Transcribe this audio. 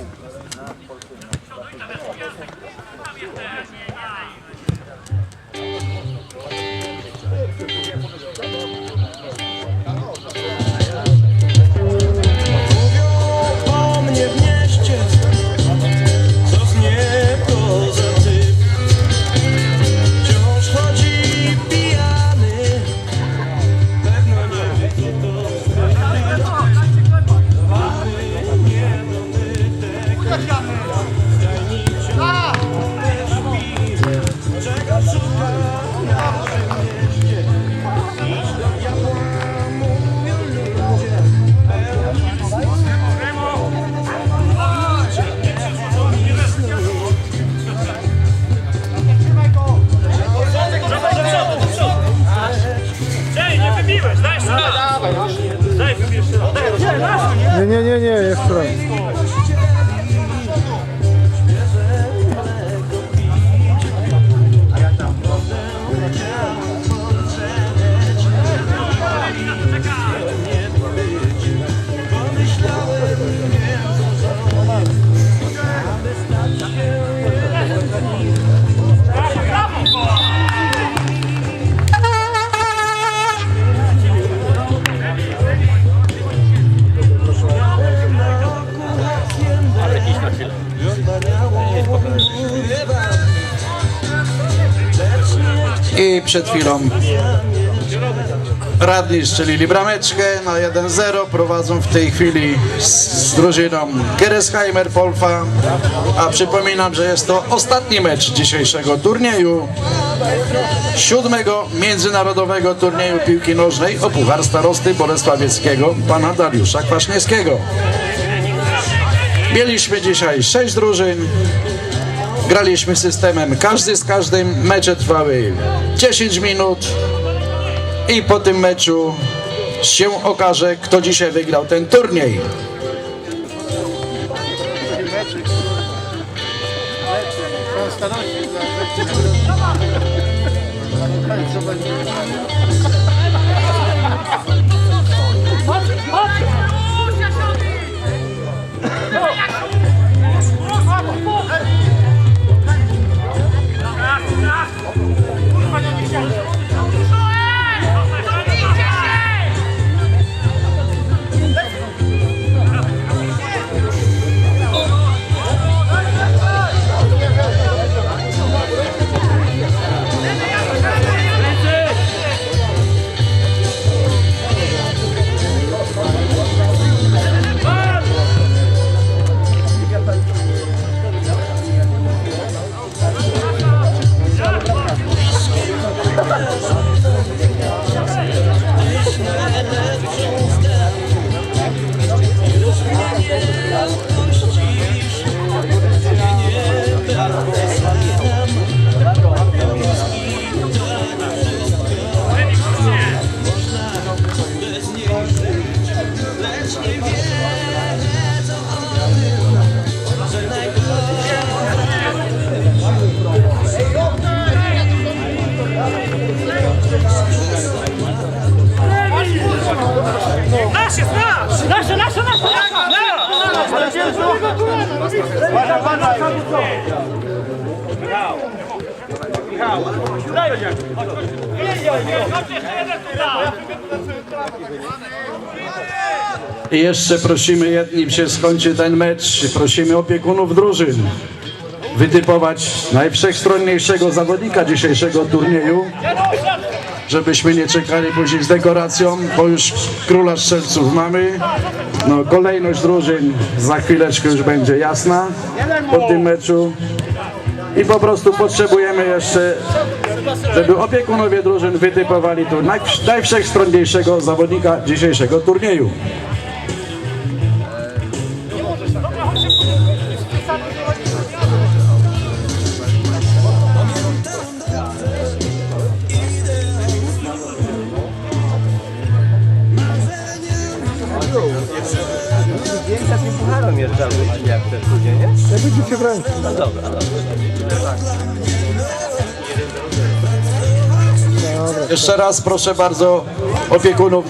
o I przed chwilą radni strzelili brameczkę na 1-0. Prowadzą w tej chwili z, z drużyną Geresheimer Polfa. A przypominam, że jest to ostatni mecz dzisiejszego turnieju. Siódmego międzynarodowego turnieju piłki nożnej o Puchar Starosty Bolesławieckiego pana Dariusza Kwaśniewskiego. Mieliśmy dzisiaj sześć drużyn. Graliśmy systemem każdy z każdym. Mecze trwały 10 minut i po tym meczu się okaże, kto dzisiaj wygrał ten turniej. Nasz jest nasz! Nasze, nasze, nasze! I jeszcze prosimy, jednym się skończy ten mecz, prosimy opiekunów drużyn wytypować najwszechstronniejszego zawodnika dzisiejszego turnieju, żebyśmy nie czekali później z dekoracją, bo już króla strzelców mamy. No, kolejność drużyn za chwileczkę już będzie jasna po tym meczu. I po prostu potrzebujemy jeszcze, żeby opiekunowie drużyn wytypowali tu najw- najwszechstronniejszego zawodnika dzisiejszego turnieju. Niezmierzalny, czy jak te ludzie, nie? Jak widzicie w ręce. No dobra, dobra. Jeszcze raz proszę bardzo opiekunów